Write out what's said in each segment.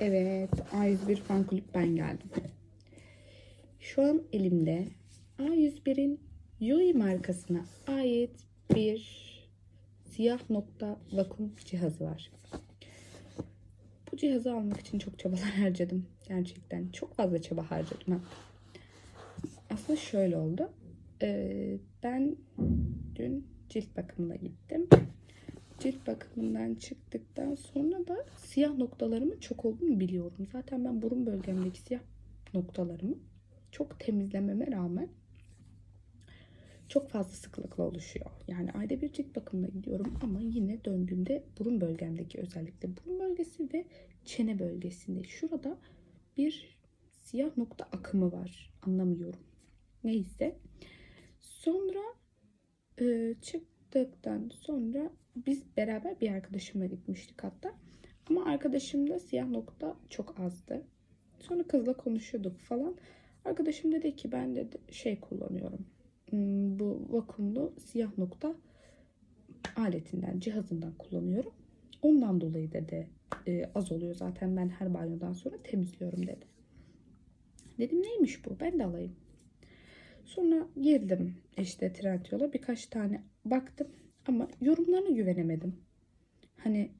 Evet, A101 fan kulüp ben geldim. Şu an elimde A101'in Yui markasına ait bir siyah nokta vakum cihazı var. Bu cihazı almak için çok çabalar harcadım. Gerçekten çok fazla çaba harcadım. Aslında şöyle oldu. Ee, ben dün cilt bakımına gittim. Cilt bakımından çıktıktan sonra da siyah noktalarımın çok olduğunu biliyorum. Zaten ben burun bölgemdeki siyah noktalarımı çok temizlememe rağmen çok fazla sıklıkla oluşuyor. Yani ayda bir cilt bakımına gidiyorum ama yine döndüğümde burun bölgemdeki özellikle burun bölgesi ve çene bölgesinde şurada bir siyah nokta akımı var. Anlamıyorum. Neyse. Sonra e, çıktıktan sonra biz beraber bir arkadaşımla gitmiştik hatta. Ama arkadaşımda siyah nokta çok azdı. Sonra kızla konuşuyorduk falan. Arkadaşım dedi ki ben dedi şey kullanıyorum. Hmm, Bu vakumlu siyah nokta aletinden, cihazından kullanıyorum. Ondan dolayı dedi e, az oluyor zaten ben her banyodan sonra temizliyorum dedi. Dedim neymiş bu? Ben de alayım. Sonra girdim işte Trendyol'a birkaç tane baktım ama yorumlarına güvenemedim. Hani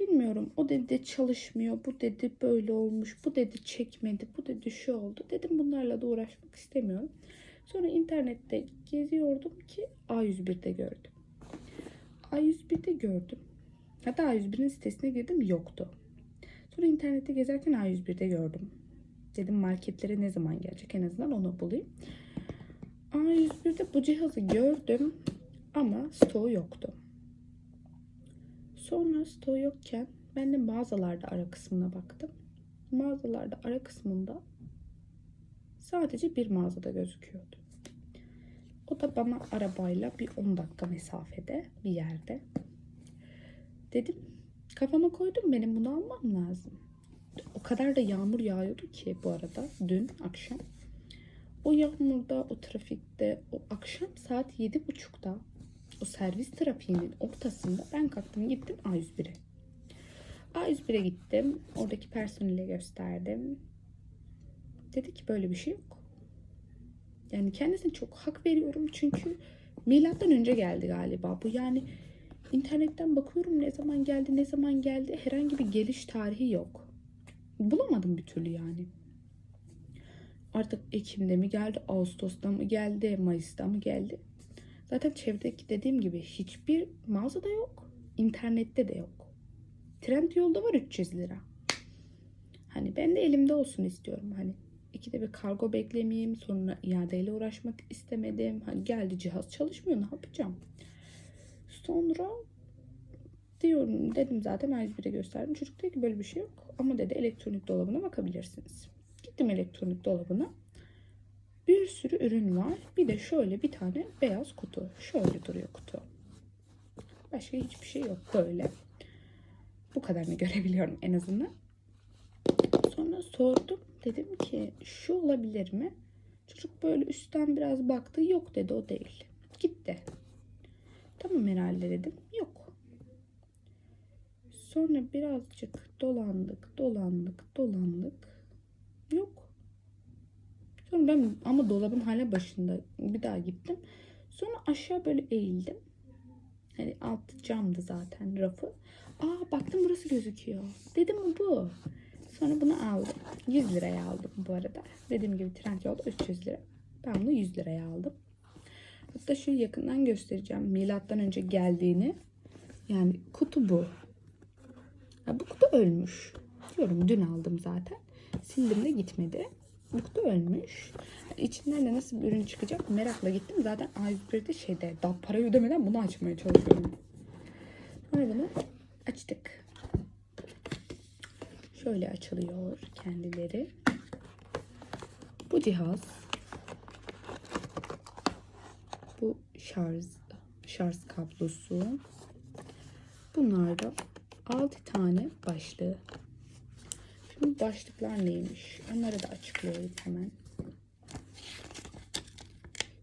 bilmiyorum o dedi çalışmıyor, bu dedi böyle olmuş, bu dedi çekmedi, bu dedi şu oldu. Dedim bunlarla da uğraşmak istemiyorum. Sonra internette geziyordum ki A101'de gördüm. A101'de gördüm. Hatta A101'in sitesine girdim yoktu. Sonra internette gezerken A101'de gördüm. Dedim marketlere ne zaman gelecek en azından onu bulayım. A101'de bu cihazı gördüm ama stoğu yoktu. Sonra stoğu yokken ben de mağazalarda ara kısmına baktım. Mağazalarda ara kısmında sadece bir mağazada gözüküyordu. O da bana arabayla bir 10 dakika mesafede bir yerde. Dedim kafama koydum benim bunu almam lazım. O kadar da yağmur yağıyordu ki bu arada dün akşam. O yağmurda, o trafikte, o akşam saat yedi buçukta o servis trafiğinin ortasında ben kalktım gittim A101'e. A101'e gittim. Oradaki personele gösterdim. Dedi ki böyle bir şey yok. Yani kendisine çok hak veriyorum çünkü milattan önce geldi galiba. Bu yani internetten bakıyorum ne zaman geldi ne zaman geldi herhangi bir geliş tarihi yok. Bulamadım bir türlü yani. Artık Ekim'de mi geldi, Ağustos'ta mı geldi, Mayıs'ta mı geldi? Zaten çevredeki dediğim gibi hiçbir mağazada yok. internette de yok. Trend yolda var 300 lira. Hani ben de elimde olsun istiyorum. Hani ikide bir kargo beklemeyeyim. Sonra iadeyle uğraşmak istemedim. Hani geldi cihaz çalışmıyor ne yapacağım? Sonra diyorum dedim zaten A101'e gösterdim. Çocuk dedi ki böyle bir şey yok. Ama dedi elektronik dolabına bakabilirsiniz. Gittim elektronik dolabına. Bir sürü ürün var. Bir de şöyle bir tane beyaz kutu. Şöyle duruyor kutu. Başka hiçbir şey yok böyle. Bu kadarını görebiliyorum en azından. Sonra sordum. Dedim ki şu olabilir mi? Çocuk böyle üstten biraz baktı. Yok dedi o değil. Gitti. Tamam herhalde dedim. Yok. Sonra birazcık dolandık, dolandık, dolandık. Yok. Sonra ben ama dolabın hala başında bir daha gittim. Sonra aşağı böyle eğildim. Hani altı camdı zaten rafı. Aa baktım burası gözüküyor. Dedim bu. Sonra bunu aldım. 100 liraya aldım bu arada. Dediğim gibi Trendyol'da 300 lira. Ben bunu 100 liraya aldım. Hatta şu yakından göstereceğim. Milattan önce geldiğini. Yani kutu bu. Ya bu kutu ölmüş. Diyorum dün aldım zaten. Sildim de gitmedi. Bu kutu ölmüş. İçinden de nasıl bir ürün çıkacak merakla gittim. Zaten A101'de şeyde daha parayı ödemeden bunu açmaya çalışıyorum. Sonra bunu açtık. Şöyle açılıyor kendileri. Bu cihaz bu şarj şarj kablosu. Bunlar da 6 tane başlığı. Şimdi başlıklar neymiş? Onları da açıklayayım hemen.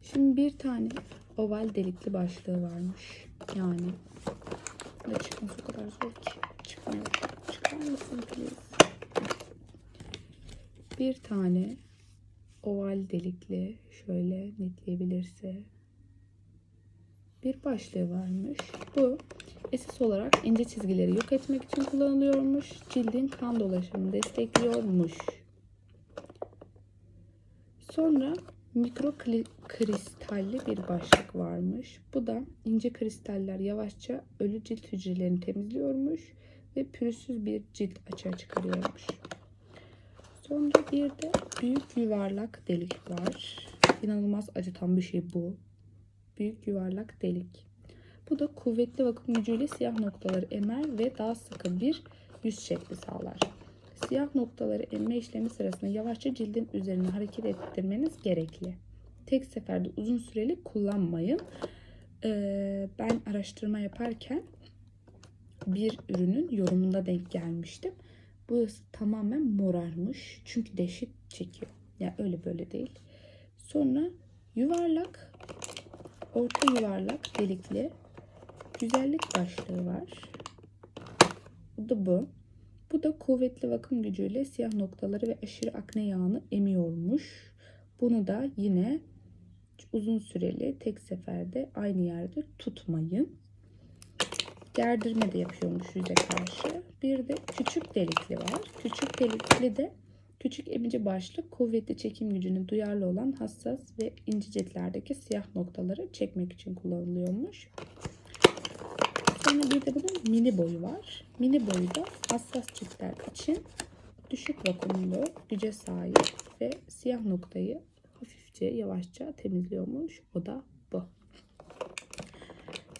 Şimdi bir tane oval delikli başlığı varmış. Yani çıkması o kadar zor ki. Çıkmıyor. Çıkar bir tane oval delikli şöyle netleyebilirse bir başlığı varmış. Bu esas olarak ince çizgileri yok etmek için kullanılıyormuş. Cildin kan dolaşımını destekliyormuş. Sonra mikro kristalli bir başlık varmış. Bu da ince kristaller yavaşça ölü cilt hücrelerini temizliyormuş ve pürüzsüz bir cilt açığa çıkarıyormuş. Sonra bir de büyük yuvarlak delik var. İnanılmaz acıtan bir şey bu. Büyük yuvarlak delik. Bu da kuvvetli vakum gücüyle siyah noktaları emer ve daha sıkı bir yüz şekli sağlar. Siyah noktaları emme işlemi sırasında yavaşça cildin üzerine hareket ettirmeniz gerekli. Tek seferde uzun süreli kullanmayın. Ee, ben araştırma yaparken bir ürünün yorumunda denk gelmiştim. Burası tamamen morarmış. Çünkü dehşet çekiyor. Yani öyle böyle değil. Sonra yuvarlak, orta yuvarlak delikli güzellik başlığı var. Bu da bu. Bu da kuvvetli vakum gücüyle siyah noktaları ve aşırı akne yağını emiyormuş. Bunu da yine uzun süreli tek seferde aynı yerde tutmayın. Gerdirme de yapıyormuş yüze karşı. Bir de küçük delikli var. Küçük delikli de küçük emici başlık kuvvetli çekim gücüne duyarlı olan hassas ve ince ciltlerdeki siyah noktaları çekmek için kullanılıyormuş. Sonra bir de bunun mini boyu var. Mini boyu da hassas ciltler için düşük vakumlu güce sahip ve siyah noktayı hafifçe yavaşça temizliyormuş. O da bu.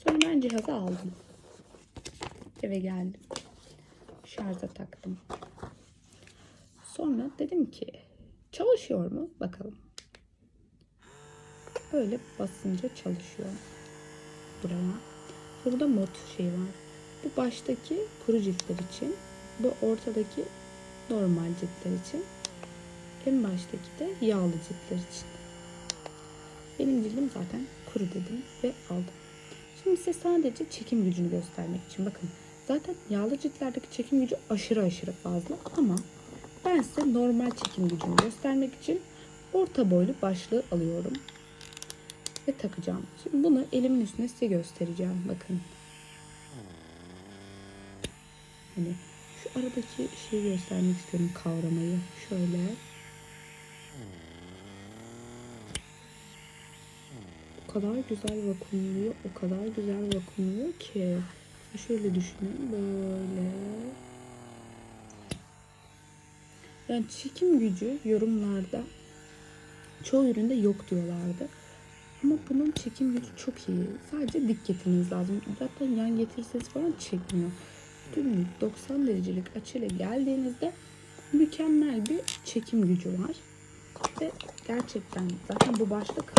Sonra ben cihazı aldım. Eve geldim. Şarja taktım. Sonra dedim ki çalışıyor mu? Bakalım. Böyle basınca çalışıyor. Buraya. Burada mod şey var. Bu baştaki kuru ciltler için. Bu ortadaki normal ciltler için. En baştaki de yağlı ciltler için. Benim cildim zaten kuru dedim ve aldım. Şimdi size sadece çekim gücünü göstermek için bakın. Zaten yağlı ciltlerdeki çekim gücü aşırı aşırı fazla ama ben size normal çekim gücünü göstermek için orta boylu başlığı alıyorum ve takacağım. Şimdi bunu elimin üstüne size göstereceğim. Bakın. Hani şu aradaki şeyi göstermek istiyorum kavramayı. Şöyle. O kadar güzel vakumluyor. O kadar güzel vakumluyor ki. Şöyle düşünün. Böyle. Yani çekim gücü yorumlarda çoğu üründe yok diyorlardı. Ama bunun çekim gücü çok iyi. Sadece dik getirmeniz lazım. Zaten yan getirseniz falan çekmiyor. Dümdüz 90 derecelik açıyla geldiğinizde mükemmel bir çekim gücü var. Ve gerçekten zaten bu başlık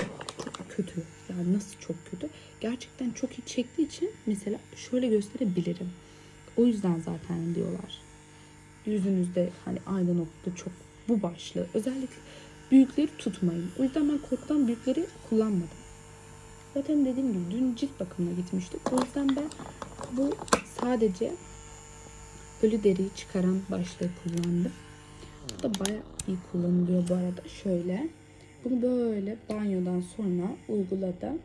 çok kötü. Yani nasıl çok kötü? Gerçekten çok iyi çektiği için mesela şöyle gösterebilirim. O yüzden zaten diyorlar. Yüzünüzde hani aynı noktada çok bu başlığı. Özellikle büyükleri tutmayın. O yüzden ben korkudan büyükleri kullanmadım. Zaten dediğim gibi dün cilt bakımına gitmiştik. O yüzden ben bu sadece ölü deriyi çıkaran başlığı kullandım. Bu da bayağı iyi kullanılıyor bu arada. Şöyle. Bunu böyle banyodan sonra uyguladım.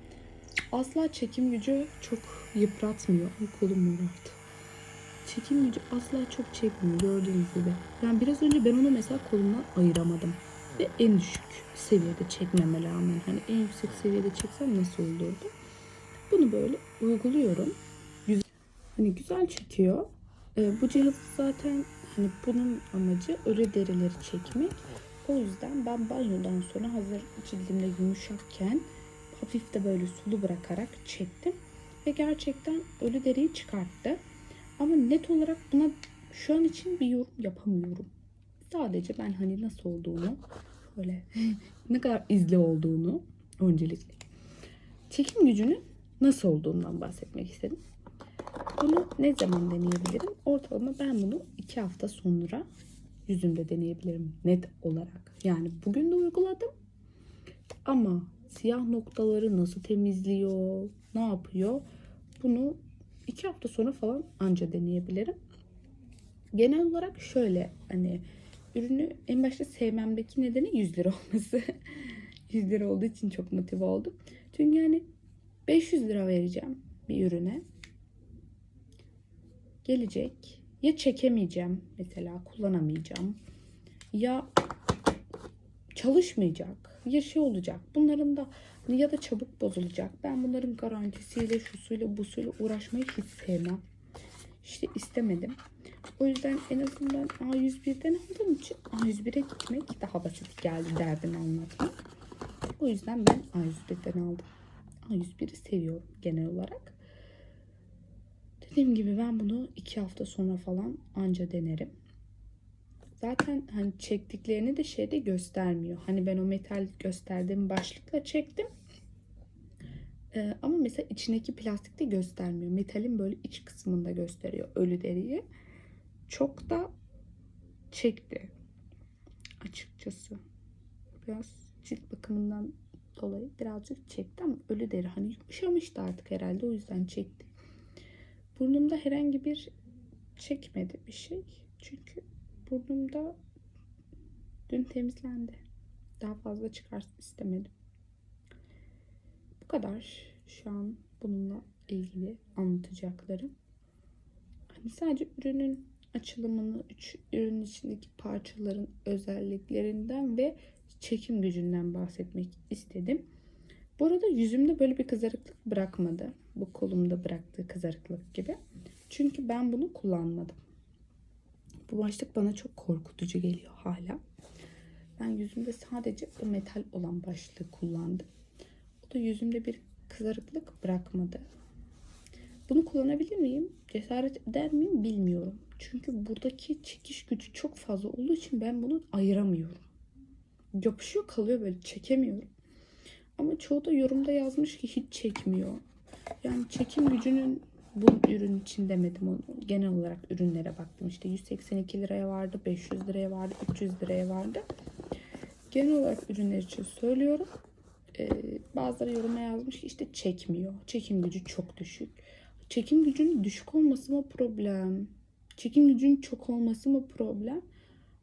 Asla çekim gücü çok yıpratmıyor. Ay kolum morardı. Çekim gücü asla çok çekmiyor gördüğünüz gibi. Yani biraz önce ben onu mesela kolumdan ayıramadım. Ve en düşük seviyede çekmeme rağmen hani en yüksek seviyede çeksem nasıl olurdu? Bunu böyle uyguluyorum. Güzel, hani güzel çekiyor. Ee, bu cihaz zaten hani bunun amacı ölü derileri çekmek. O yüzden ben banyodan sonra hazır cildimde yumuşakken hafif de böyle sulu bırakarak çektim. Ve gerçekten ölü deriyi çıkarttı. Ama net olarak buna şu an için bir yorum yapamıyorum. Sadece ben hani nasıl olduğunu böyle ne kadar izli olduğunu öncelikle çekim gücünün nasıl olduğundan bahsetmek istedim. Bunu ne zaman deneyebilirim? Ortalama ben bunu iki hafta sonra yüzümde deneyebilirim net olarak. Yani bugün de uyguladım. Ama siyah noktaları nasıl temizliyor, ne yapıyor? Bunu iki hafta sonra falan anca deneyebilirim. Genel olarak şöyle hani ürünü en başta sevmemdeki nedeni 100 lira olması. 100 lira olduğu için çok motive oldum. Çünkü yani 500 lira vereceğim bir ürüne. Gelecek. Ya çekemeyeceğim mesela kullanamayacağım. Ya çalışmayacak. Ya şey olacak. Bunların da ya da çabuk bozulacak. Ben bunların garantisiyle, şusuyla, busuyla uğraşmayı hiç sevmem. İşte istemedim. O yüzden en azından A101'den aldığım için A101'e gitmek daha basit geldi derdini anlatmak. O yüzden ben A101'den aldım. A101'i seviyorum genel olarak. Dediğim gibi ben bunu iki hafta sonra falan anca denerim. Zaten hani çektiklerini de şeyde göstermiyor. Hani ben o metal gösterdiğim başlıkla çektim. Ee, ama mesela içindeki plastikte göstermiyor. Metalin böyle iç kısmında gösteriyor ölü deriyi. Çok da çekti. Açıkçası. Biraz cilt bakımından dolayı birazcık çekti ama ölü deri hani yumuşamıştı artık herhalde o yüzden çekti. Burnumda herhangi bir çekmedi bir şey. Çünkü burnumda dün temizlendi. Daha fazla çıkarsın istemedim. Bu kadar şu an bununla ilgili anlatacaklarım. Hani sadece ürünün açılımını, üç ürünün içindeki parçaların özelliklerinden ve çekim gücünden bahsetmek istedim. Bu arada yüzümde böyle bir kızarıklık bırakmadı. Bu kolumda bıraktığı kızarıklık gibi. Çünkü ben bunu kullanmadım. Bu başlık bana çok korkutucu geliyor hala. Ben yüzümde sadece o metal olan başlığı kullandım. O da yüzümde bir kızarıklık bırakmadı. Bunu kullanabilir miyim? Cesaret eder miyim bilmiyorum. Çünkü buradaki çekiş gücü çok fazla olduğu için ben bunu ayıramıyorum. Yapışıyor kalıyor böyle çekemiyorum. Ama çoğu da yorumda yazmış ki hiç çekmiyor. Yani çekim gücünün bu ürün için demedim onu. Genel olarak ürünlere baktım. İşte 182 liraya vardı, 500 liraya vardı, 300 liraya vardı. Genel olarak ürünler için söylüyorum. Ee, bazıları yoruma yazmış ki işte çekmiyor. Çekim gücü çok düşük. Çekim gücünün düşük olması mı problem? Çekim gücünün çok olması mı problem?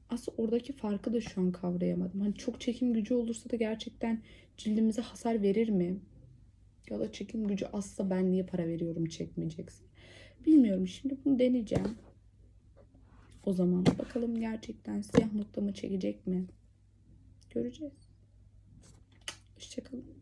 Aslında oradaki farkı da şu an kavrayamadım. Hani çok çekim gücü olursa da gerçekten cildimize hasar verir mi? Ya da çekim gücü azsa ben niye para veriyorum çekmeyeceksin? Bilmiyorum. Şimdi bunu deneyeceğim. O zaman bakalım gerçekten siyah noktamı çekecek mi? Göreceğiz. Hoşçakalın.